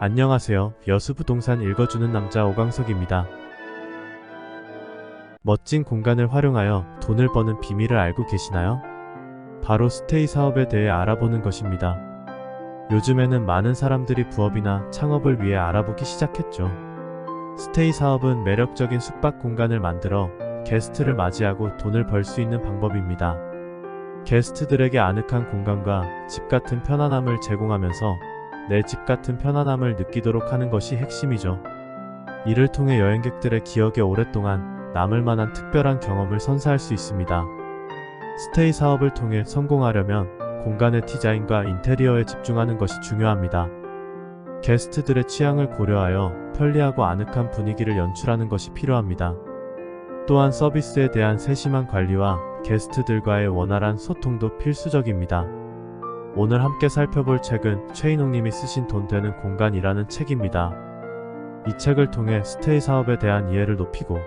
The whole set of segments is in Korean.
안녕하세요. 여수부동산 읽어주는 남자 오광석입니다. 멋진 공간을 활용하여 돈을 버는 비밀을 알고 계시나요? 바로 스테이 사업에 대해 알아보는 것입니다. 요즘에는 많은 사람들이 부업이나 창업을 위해 알아보기 시작했죠. 스테이 사업은 매력적인 숙박 공간을 만들어 게스트를 맞이하고 돈을 벌 수 있는 방법입니다. 게스트들에게 아늑한 공간과 집 같은 편안함을 제공하면서 내 집 같은 편안함을 느끼도록 하는 것이 핵심이죠. 이를 통해 여행객들의 기억에 오랫동안 남을 만한 특별한 경험을 선사할 수 있습니다. 스테이 사업을 통해 성공하려면 공간의 디자인과 인테리어에 집중하는 것이 중요합니다. 게스트들의 취향을 고려하여 편리하고 아늑한 분위기를 연출하는 것이 필요합니다. 또한 서비스에 대한 세심한 관리와 게스트들과의 원활한 소통도 필수적입니다. 오늘 함께 살펴볼 책은 최인홍님이 쓰신 돈 되는 공간이라는 책입니다. 이 책을 통해 스테이 사업에 대한 이해를 높이고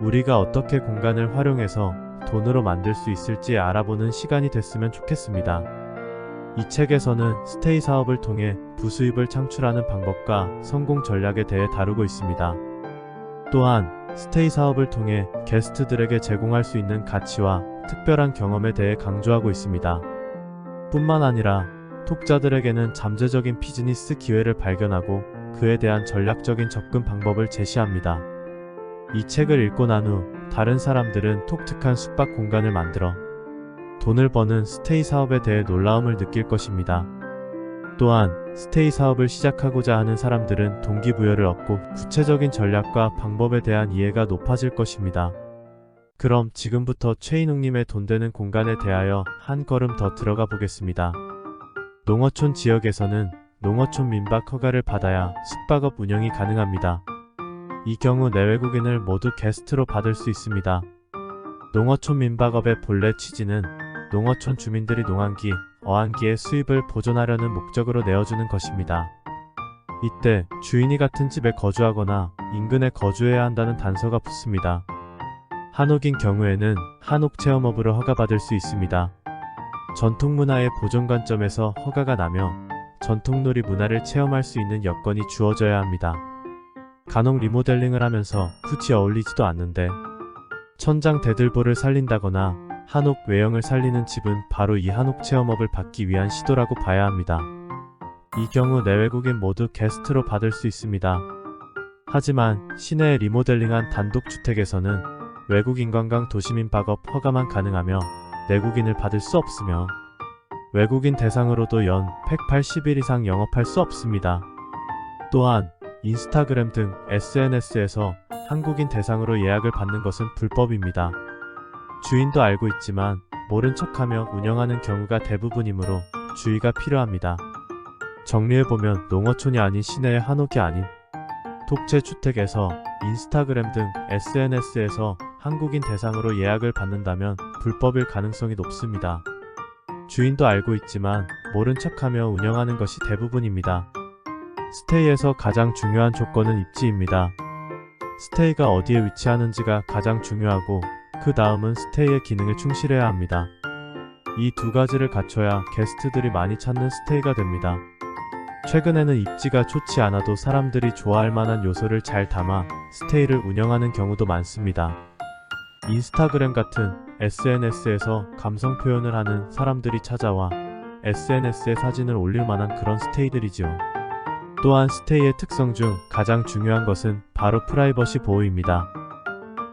우리가 어떻게 공간을 활용해서 돈으로 만들 수 있을지 알아보는 시간이 됐으면 좋겠습니다. 이 책에서는 스테이 사업을 통해 부수입을 창출하는 방법과 성공 전략에 대해 다루고 있습니다. 또한 스테이 사업을 통해 게스트들에게 제공할 수 있는 가치와 특별한 경험에 대해 강조하고 있습니다. 뿐만 아니라 독자들에게는 잠재적인 비즈니스 기회를 발견하고 그에 대한 전략적인 접근 방법을 제시합니다. 이 책을 읽고 난 후 다른 사람들은 독특한 숙박 공간을 만들어 돈을 버는 스테이 사업에 대해 놀라움을 느낄 것입니다. 또한 스테이 사업을 시작하고자 하는 사람들은 동기부여를 얻고 구체적인 전략과 방법에 대한 이해가 높아질 것입니다. 그럼 지금부터 최인웅님의 돈 되는 공간에 대하여 한 걸음 더 들어가 보겠습니다. 농어촌 지역에서는 농어촌 민박 허가를 받아야 숙박업 운영이 가능합니다. 이 경우 내외국인을 모두 게스트로 받을 수 있습니다. 농어촌 민박업의 본래 취지는 농어촌 주민들이 농한기, 어한기의 수입을 보존하려는 목적으로 내어주는 것입니다. 이때 주인이 같은 집에 거주하거나 인근에 거주해야 한다는 단서가 붙습니다. 한옥인 경우에는 한옥 체험업으로 허가받을 수 있습니다. 전통문화의 보존 관점에서 허가가 나며 전통놀이 문화를 체험할 수 있는 여건이 주어져야 합니다. 간혹 리모델링을 하면서 굳이 어울리지도 않는데 천장 대들보를 살린다거나 한옥 외형을 살리는 집은 바로 이 한옥 체험업을 받기 위한 시도라고 봐야 합니다. 이 경우 내외국인 모두 게스트로 받을 수 있습니다. 하지만 시내에 리모델링한 단독주택에서는 외국인 관광 도시민 박업 허가만 가능하며 내국인을 받을 수 없으며 외국인 대상으로도 연 180일 이상 영업할 수 없습니다. 또한 인스타그램 등 SNS에서 한국인 대상으로 예약을 받는 것은 불법입니다. 주인도 알고 있지만 모른 척하며 운영하는 경우가 대부분이므로 주의가 필요합니다. 정리해보면 농어촌이 아닌 시내의 한옥이 아닌 독채주택에서 인스타그램 등 SNS에서 한국인 대상으로 예약을 받는다면 불법일 가능성이 높습니다. 주인도 알고 있지만 모른 척하며 운영하는 것이 대부분입니다. 스테이에서 가장 중요한 조건은 입지입니다. 스테이가 어디에 위치하는지가 가장 중요하고 그 다음은 스테이의 기능에 충실해야 합니다. 이 두 가지를 갖춰야 게스트들이 많이 찾는 스테이가 됩니다. 최근에는 입지가 좋지 않아도 사람들이 좋아할 만한 요소를 잘 담아 스테이를 운영하는 경우도 많습니다. 인스타그램 같은 SNS에서 감성 표현을 하는 사람들이 찾아와 SNS에 사진을 올릴 만한 그런 스테이들이지요. 또한 스테이의 특성 중 가장 중요한 것은 바로 프라이버시 보호입니다.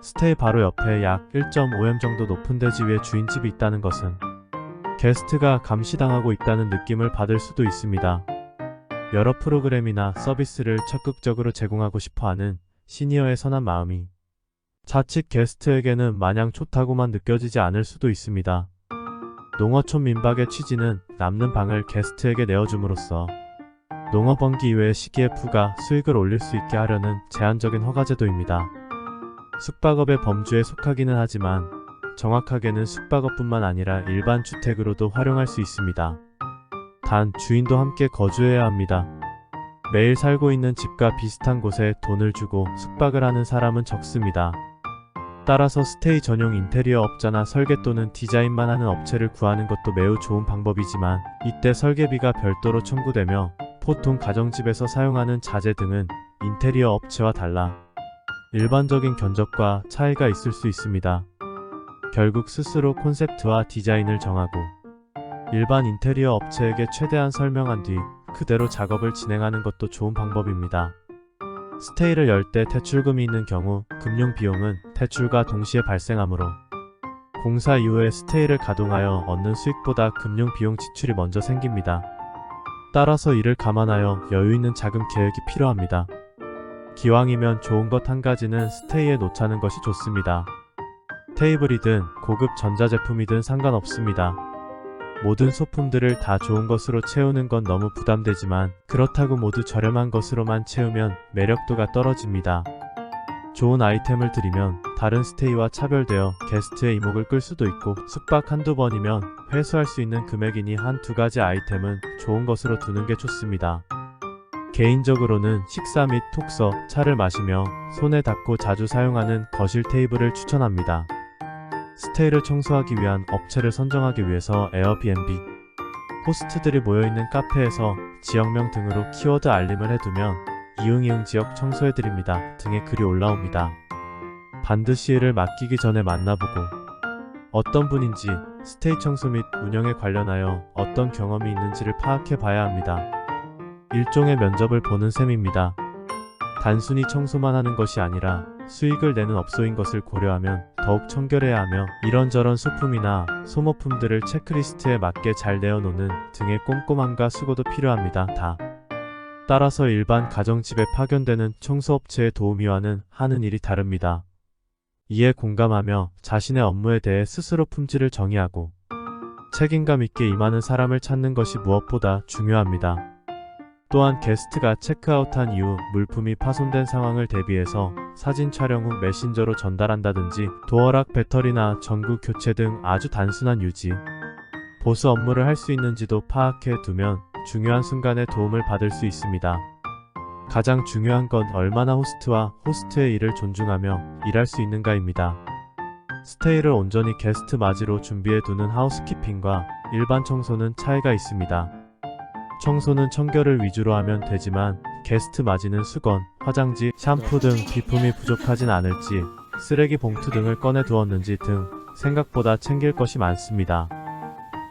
스테이 바로 옆에 약 1.5m 정도 높은 대지 위에 주인집이 있다는 것은 게스트가 감시당하고 있다는 느낌을 받을 수도 있습니다. 여러 프로그램이나 서비스를 적극적으로 제공하고 싶어 하는 시니어의 선한 마음이 자칫 게스트에게는 마냥 좋다고만 느껴지지 않을 수도 있습니다. 농어촌 민박의 취지는 남는 방을 게스트에게 내어줌으로써 농업원기 이외의 시기에 부가 수익을 올릴 수 있게 하려는 제한적인 허가제도입니다. 숙박업의 범주에 속하기는 하지만 정확하게는 숙박업뿐만 아니라 일반 주택으로도 활용할 수 있습니다. 단 주인도 함께 거주해야 합니다. 매일 살고 있는 집과 비슷한 곳에 돈을 주고 숙박을 하는 사람은 적습니다. 따라서 스테이 전용 인테리어 업자나 설계 또는 디자인만 하는 업체를 구하는 것도 매우 좋은 방법이지만 이때 설계비가 별도로 청구되며 보통 가정집에서 사용하는 자재 등은 인테리어 업체와 달라 일반적인 견적과 차이가 있을 수 있습니다. 결국 스스로 콘셉트와 디자인을 정하고 일반 인테리어 업체에게 최대한 설명한 뒤 그대로 작업을 진행하는 것도 좋은 방법입니다. 스테이를 열 때 대출금이 있는 경우 금융 비용은 대출과 동시에 발생하므로 공사 이후에 스테이를 가동하여 얻는 수익보다 금융 비용 지출이 먼저 생깁니다. 따라서 이를 감안하여 여유 있는 자금 계획이 필요합니다. 기왕이면 좋은 것 한 가지는 스테이에 놓자는 것이 좋습니다. 테이블이든 고급 전자제품이든 상관없습니다. 모든 소품들을 다 좋은 것으로 채우는 건 너무 부담되지만 그렇다고 모두 저렴한 것으로만 채우면 매력도가 떨어집니다. 좋은 아이템을 드리면 다른 스테이와 차별되어 게스트의 이목을 끌 수도 있고 숙박 한두 번이면 회수할 수 있는 금액이니 한 두 가지 아이템은 좋은 것으로 두는 게 좋습니다. 개인적으로는 식사 및 톡서, 차를 마시며 손에 닿고 자주 사용하는 거실 테이블을 추천합니다. 스테이를 청소하기 위한 업체를 선정하기 위해서 에어비앤비, 호스트들이 모여있는 카페에서 지역명 등으로 키워드 알림을 해두면 이응이응 지역 청소해드립니다 등의 글이 올라옵니다. 반드시 이를 맡기기 전에 만나보고 어떤 분인지 스테이 청소 및 운영에 관련하여 어떤 경험이 있는지를 파악해 봐야 합니다. 일종의 면접을 보는 셈입니다. 단순히 청소만 하는 것이 아니라 수익을 내는 업소인 것을 고려하면 더욱 청결해야 하며 이런저런 소품이나 소모품들을 체크리스트에 맞게 잘 내어놓는 등의 꼼꼼함과 수고도 필요합니다. 다. 따라서 일반 가정집에 파견되는 청소업체의 도우미와는 하는 일이 다릅니다. 이에 공감하며 자신의 업무에 대해 스스로 품질을 정의하고 책임감 있게 임하는 사람을 찾는 것이 무엇보다 중요합니다. 또한 게스트가 체크아웃한 이후 물품이 파손된 상황을 대비해서 사진 촬영 후 메신저로 전달한다든지 도어락 배터리나 전구 교체 등 아주 단순한 유지, 보수 업무를 할 수 있는지도 파악해 두면 중요한 순간에 도움을 받을 수 있습니다. 가장 중요한 건 얼마나 호스트와 호스트의 일을 존중하며 일할 수 있는가입니다. 스테이를 온전히 게스트 맞이로 준비해 두는 하우스키핑과 일반 청소는 차이가 있습니다. 청소는 청결을 위주로 하면 되지만 게스트 맞이는 수건, 화장지, 샴푸 등 비품이 부족하진 않을지 쓰레기 봉투 등을 꺼내 두었는지 등 생각보다 챙길 것이 많습니다.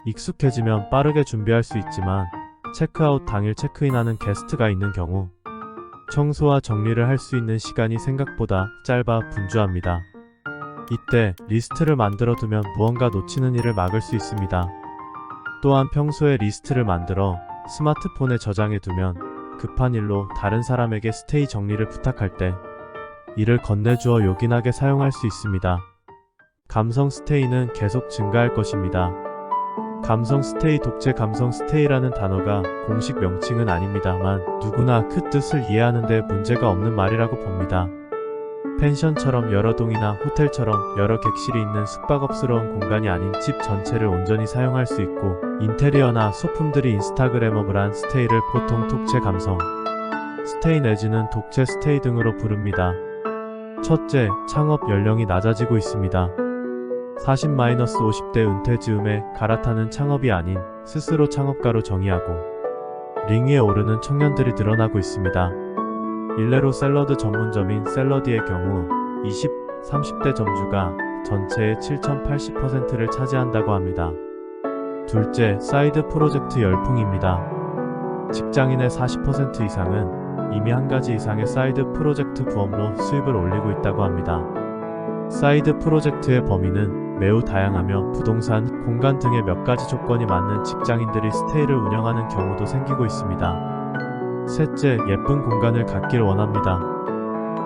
익숙해지면 빠르게 준비할 수 있지만 체크아웃 당일 체크인하는 게스트가 있는 경우 청소와 정리를 할 수 있는 시간이 생각보다 짧아 분주합니다. 이때 리스트를 만들어 두면 무언가 놓치는 일을 막을 수 있습니다. 또한 평소에 리스트를 만들어 스마트폰에 저장해 두면 급한 일로 다른 사람에게 스테이 정리를 부탁할 때 이를 건네주어 요긴하게 사용할 수 있습니다. 감성 스테이는 계속 증가할 것입니다. 감성 스테이 독재 감성 스테이라는 단어가 공식 명칭은 아닙니다만 누구나 그 뜻을 이해하는 데 문제가 없는 말이라고 봅니다. 펜션처럼 여러 동이나 호텔처럼 여러 객실이 있는 숙박업스러운 공간이 아닌 집 전체를 온전히 사용할 수 있고 인테리어나 소품들이 인스타그래머블한 스테이를 보통 독채 감성, 스테이 내지는 독채 스테이 등으로 부릅니다. 첫째, 창업 연령이 낮아지고 있습니다. 40-50대 은퇴 즈음에 갈아타는 창업이 아닌 스스로 창업가로 정의하고 링 위에 오르는 청년들이 늘어나고 있습니다. 일례로 샐러드 전문점인 샐러디의 경우 20, 30대 점주가 전체의 7,080%를 차지한다고 합니다. 둘째, 사이드 프로젝트 열풍입니다. 직장인의 40% 이상은 이미 한 가지 이상의 사이드 프로젝트 부업로 수입을 올리고 있다고 합니다. 사이드 프로젝트의 범위는 매우 다양하며 부동산, 공간 등의 몇 가지 조건이 맞는 직장인들이 스테이를 운영하는 경우도 생기고 있습니다. 셋째, 예쁜 공간을 갖길 원합니다.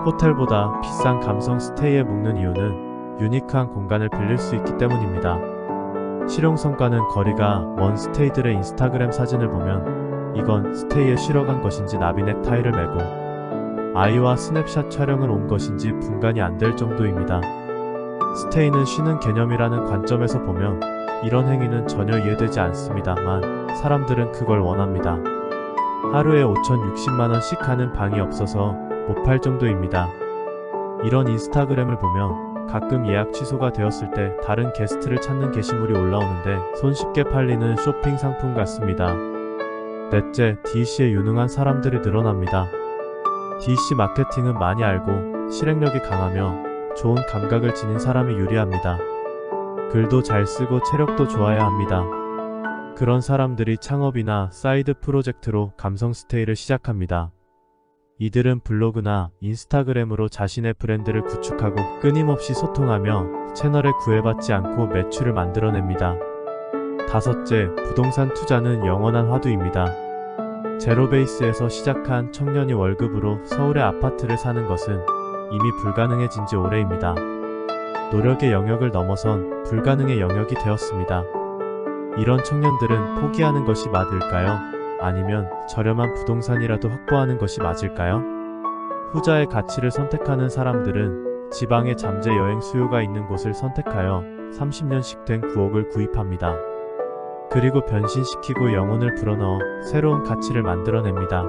호텔보다 비싼 감성 스테이에 묵는 이유는 유니크한 공간을 빌릴 수 있기 때문입니다. 실용 성과는 거리가 먼 스테이들의 인스타그램 사진을 보면 이건 스테이에 쉬러 간 것인지 나비 넥 타이를 메고 아이와 스냅샷 촬영을 온 것인지 분간이 안 될 정도입니다. 스테이는 쉬는 개념이라는 관점에서 보면 이런 행위는 전혀 이해되지 않습니다만 사람들은 그걸 원합니다. 하루에 5,060만원씩 하는 방이 없어서 못 팔 정도입니다. 이런 인스타그램을 보면 가끔 예약 취소가 되었을 때 다른 게스트를 찾는 게시물이 올라오는데 손쉽게 팔리는 쇼핑 상품 같습니다. 넷째, DC에 유능한 사람들이 늘어납니다. DC 마케팅은 많이 알고 실행력이 강하며 좋은 감각을 지닌 사람이 유리합니다. 글도 잘 쓰고 체력도 좋아야 합니다. 그런 사람들이 창업이나 사이드 프로젝트로 감성 스테이를 시작합니다. 이들은 블로그나 인스타그램으로 자신의 브랜드를 구축하고 끊임없이 소통하며 채널에 구애받지 않고 매출을 만들어냅니다. 다섯째, 부동산 투자는 영원한 화두입니다. 제로베이스에서 시작한 청년이 월급으로 서울의 아파트를 사는 것은 이미 불가능해진 지 오래입니다. 노력의 영역을 넘어선 불가능의 영역이 되었습니다. 이런 청년들은 포기하는 것이 맞을까요? 아니면 저렴한 부동산이라도 확보하는 것이 맞을까요? 후자의 가치를 선택하는 사람들은 지방의 잠재 여행 수요가 있는 곳을 선택하여 30년씩 된 9억을 구입합니다. 그리고 변신시키고 영혼을 불어넣어 새로운 가치를 만들어냅니다.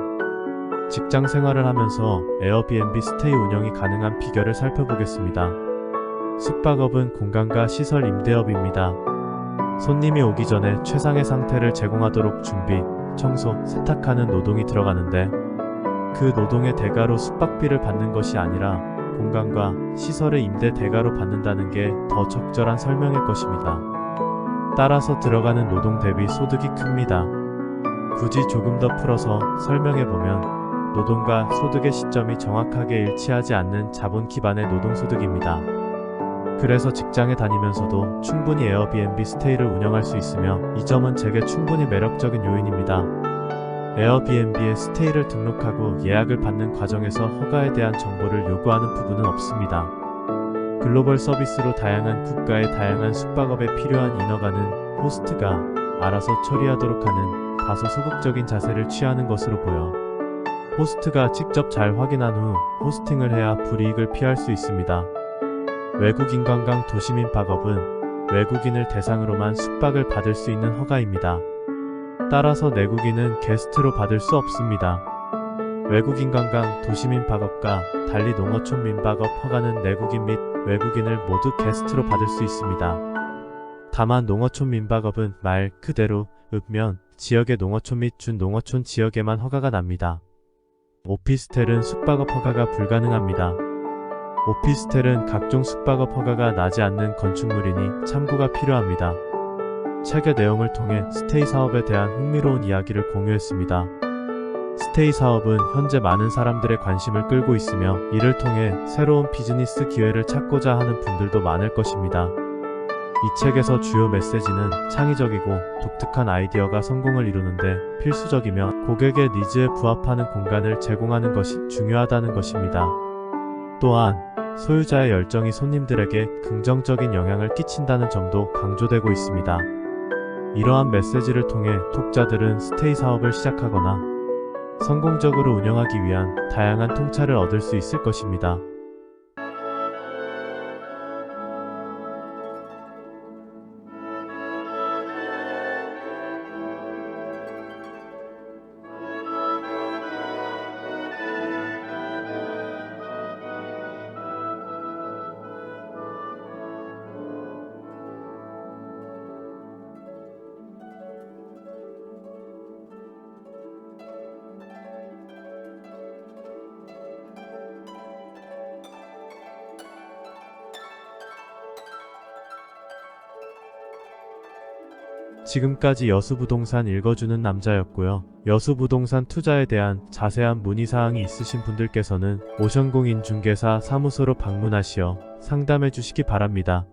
직장 생활을 하면서 에어비앤비 스테이 운영이 가능한 비결을 살펴보겠습니다. 숙박업은 공간과 시설 임대업입니다. 손님이 오기 전에 최상의 상태를 제공하도록 준비, 청소, 세탁하는 노동이 들어가는데 그 노동의 대가로 숙박비를 받는 것이 아니라 공간과 시설의 임대 대가로 받는다는 게 더 적절한 설명일 것입니다. 따라서 들어가는 노동 대비 소득이 큽니다. 굳이 조금 더 풀어서 설명해 보면 노동과 소득의 시점이 정확하게 일치하지 않는 자본 기반의 노동소득입니다. 그래서 직장에 다니면서도 충분히 에어비앤비 스테이를 운영할 수 있으며 이 점은 제게 충분히 매력적인 요인입니다. 에어비앤비에 스테이를 등록하고 예약을 받는 과정에서 허가에 대한 정보를 요구하는 부분은 없습니다. 글로벌 서비스로 다양한 국가의 다양한 숙박업에 필요한 인허가는 호스트가 알아서 처리하도록 하는 다소 소극적인 자세를 취하는 것으로 보여 호스트가 직접 잘 확인한 후 호스팅을 해야 불이익을 피할 수 있습니다. 외국인 관광 도시민 박업은 외국인을 대상으로만 숙박을 받을 수 있는 허가입니다. 따라서 내국인은 게스트로 받을 수 없습니다. 외국인 관광 도시민 박업과 달리 농어촌 민박업 허가는 내국인 및 외국인을 모두 게스트로 받을 수 있습니다. 다만 농어촌 민박업은 말 그대로 읍면 지역의 농어촌 및 준농어촌 지역에만 허가가 납니다. 오피스텔은 숙박업 허가가 불가능합니다. 오피스텔은 각종 숙박업 허가가 나지 않는 건축물이니 참고가 필요합니다. 책의 내용을 통해 스테이 사업에 대한 흥미로운 이야기를 공유했습니다. 스테이 사업은 현재 많은 사람들의 관심을 끌고 있으며 이를 통해 새로운 비즈니스 기회를 찾고자 하는 분들도 많을 것입니다. 이 책에서 주요 메시지는 창의적이고 독특한 아이디어가 성공을 이루는데 필수적이며 고객의 니즈에 부합하는 공간을 제공하는 것이 중요하다는 것입니다. 또한 소유자의 열정이 손님들에게 긍정적인 영향을 끼친다는 점도 강조되고 있습니다. 이러한 메시지를 통해 독자들은 스테이 사업을 시작하거나 성공적으로 운영하기 위한 다양한 통찰을 얻을 수 있을 것입니다. 지금까지 여수부동산 읽어주는 남자였고요. 여수부동산 투자에 대한 자세한 문의사항이 있으신 분들께서는 오션공인중개사 사무소로 방문하시어 상담해 주시기 바랍니다.